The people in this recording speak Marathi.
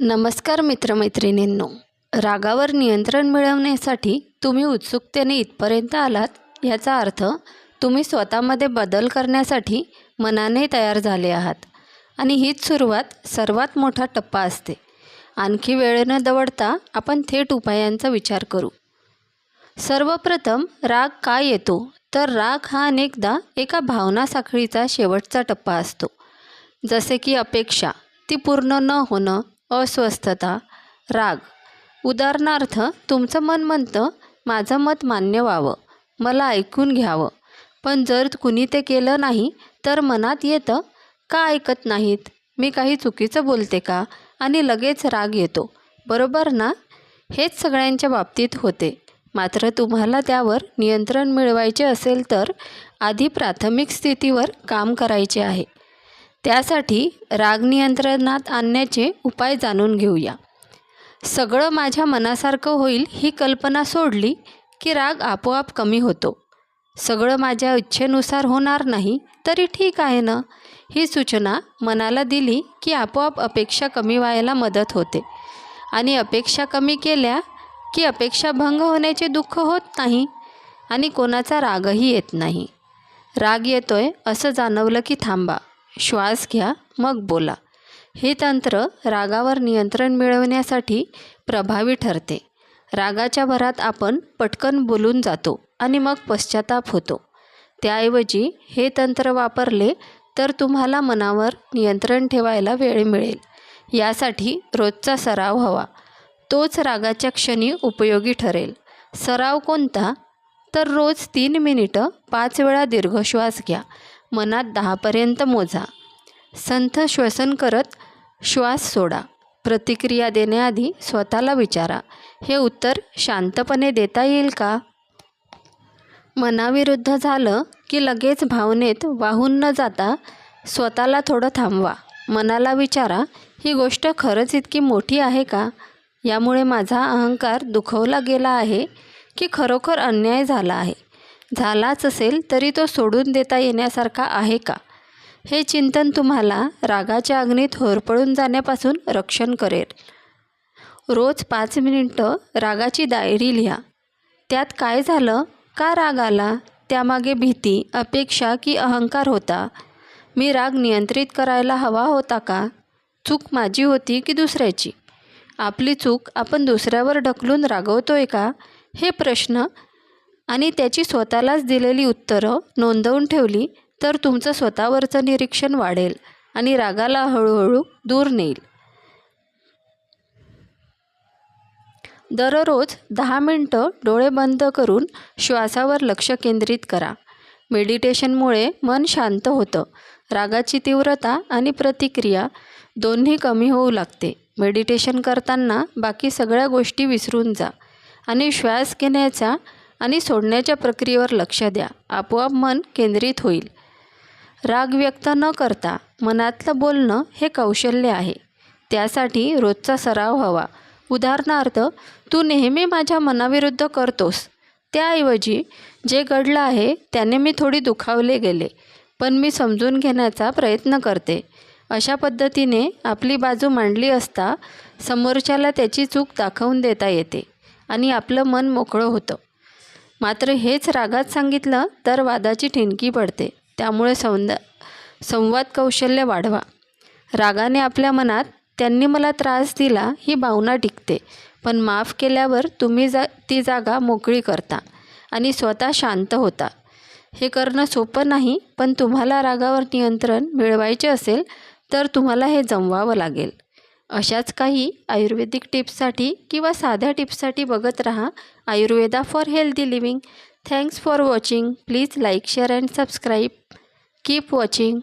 नमस्कार मित्रमैत्रिणींनो. रागावर नियंत्रण मिळवण्यासाठी तुम्ही उत्सुकतेने इथपर्यंत आलात याचा अर्थ तुम्ही स्वतःमध्ये बदल करण्यासाठी मनाने तयार झाले आहात. आणि हीच सुरुवात सर्वात मोठा टप्पा असते. आणखी वेळ न दवडता आपण थेट उपायांचा विचार करू. सर्वप्रथम राग का येतो? तर राग हा अनेकदा एका भावना साखळीचा शेवटचा टप्पा असतो. जसे की अपेक्षा ती पूर्ण न होणं अस्वस्थता राग. उदाहरणार्थ तुमचं मन म्हणतं माझं मत मान्य व्हावं मला ऐकून घ्यावं. पण जर कुणी ते केलं नाही तर मनात येतं का ऐकत नाहीत? मी काही चुकीचं बोलते का? आणि लगेच राग येतो. बरोबर ना? हेच सगळ्यांच्या बाबतीत होते. मात्र तुम्हाला त्यावर नियंत्रण मिळवायचे असेल तर आधी प्राथमिक स्थितीवर काम करायचे आहे. त्यासाठी राग नियंत्रणात आणण्याचे उपाय जाणून घेऊया. सगळं माझ्या मनासारखं होईल ही कल्पना सोडली की राग आपोआप कमी होतो. सगळं माझ्या इच्छेनुसार होणार नाही तरी ठीक आहे ना? ही सूचना मनाला दिली की आपोआप अपेक्षा कमी व्हायला मदत होते. आणि अपेक्षा कमी केल्या की अपेक्षा भंग होण्याचे दुःख होत नाही आणि कोणाचा रागही येत नाही. राग येतोय असं जाणवलं की थांबा. श्वास घ्या मग बोला. हे तंत्र रागावर नियंत्रण मिळवण्यासाठी प्रभावी ठरते. रागाच्या भरात आपण पटकन बोलून जातो आणि मग पश्चाताप होतो. त्याऐवजी हे तंत्र वापरले तर तुम्हाला मनावर नियंत्रण ठेवायला वेळ मिळेल. यासाठी रोजचा सराव हवा. तोच रागाच्या क्षणी उपयोगी ठरेल. सराव कोणता? तर रोज तीन मिनिटं पाच वेळा दीर्घ श्वास घ्या. मनात दहापर्यंत मोजा. संथ श्वसन करत श्वास सोडा. प्रतिक्रिया देण्याआधी स्वतःला विचारा. हे उत्तर शांतपणे देता येईल का? मनाविरुद्ध झालं की लगेच भावनेत वाहून न जाता स्वतःला थोडं थांबवा. मनाला विचारा ही गोष्ट खरंच इतकी मोठी आहे का? यामुळे माझा अहंकार दुखवला गेला आहे की खरोखर अन्याय झाला आहे. झालाच असेल तरी तो सोडून देता येण्यासारखा आहे का? हे चिंतन तुम्हाला रागाच्या अग्नीत होरपळून जाण्यापासून रक्षण करेल. रोज पाच मिनिटं रागाची डायरी लिहा. त्यात काय झालं? का राग आला? त्यामागे भीती अपेक्षा की अहंकार होता. मी राग नियंत्रित करायला हवा होता का? चूक माझी होती की दुसऱ्याची? आपली चूक आपण दुसऱ्यावर ढकलून रागवतोय का? हे प्रश्न आणि त्याची स्वतःलाच दिलेली उत्तरं नोंदवून ठेवली तर तुमचं स्वतःवरचं निरीक्षण वाढेल आणि रागाला हळूहळू दूर नेईल. दररोज दहा मिनटं डोळे बंद करून श्वासावर लक्ष केंद्रित करा. मेडिटेशनमुळे मन शांत होतं. रागाची तीव्रता आणि प्रतिक्रिया दोन्ही कमी होऊ लागते. मेडिटेशन करताना बाकी सगळ्या गोष्टी विसरून जा आणि श्वास घेण्याचा आणि सोडण्याच्या प्रक्रियेवर लक्ष द्या. आपोआप मन केंद्रित होईल. राग व्यक्त न करता मनातलं बोलणं हे कौशल्य आहे. त्यासाठी रोजचा सराव हवा. उदाहरणार्थ तू नेहमी माझ्या मनाविरुद्ध करतोस. त्याऐवजी जे घडलं आहे त्याने मी थोडी दुखावले गेले पण मी समजून घेण्याचा प्रयत्न करते. अशा पद्धतीने आपली बाजू मांडली असता समोरच्याला त्याची चूक दाखवून देता येते आणि आपलं मन मोकळं होतं. मात्र हेच रागात सांगितलं तर वादाची ठिणकी पडते. त्यामुळे सौंदा संवाद कौशल्य वाढवा. रागाने आपल्या मनात त्यांनी मला त्रास दिला ही भावना टिकते. पण माफ केल्यावर तुम्ही जा ती जागा मोकळी करता आणि स्वतः शांत होता. हे करणं सोपं नाही पण तुम्हाला रागावर नियंत्रण मिळवायचे असेल तर तुम्हाला हे जमवावं लागेल. अशाच काही आयुर्वेदिक टिप्ससाठी किंवा साध्या टिप्ससाठी बघत रहा Ayurveda for healthy living. Thanks for watching. Please like share and subscribe. Keep watching.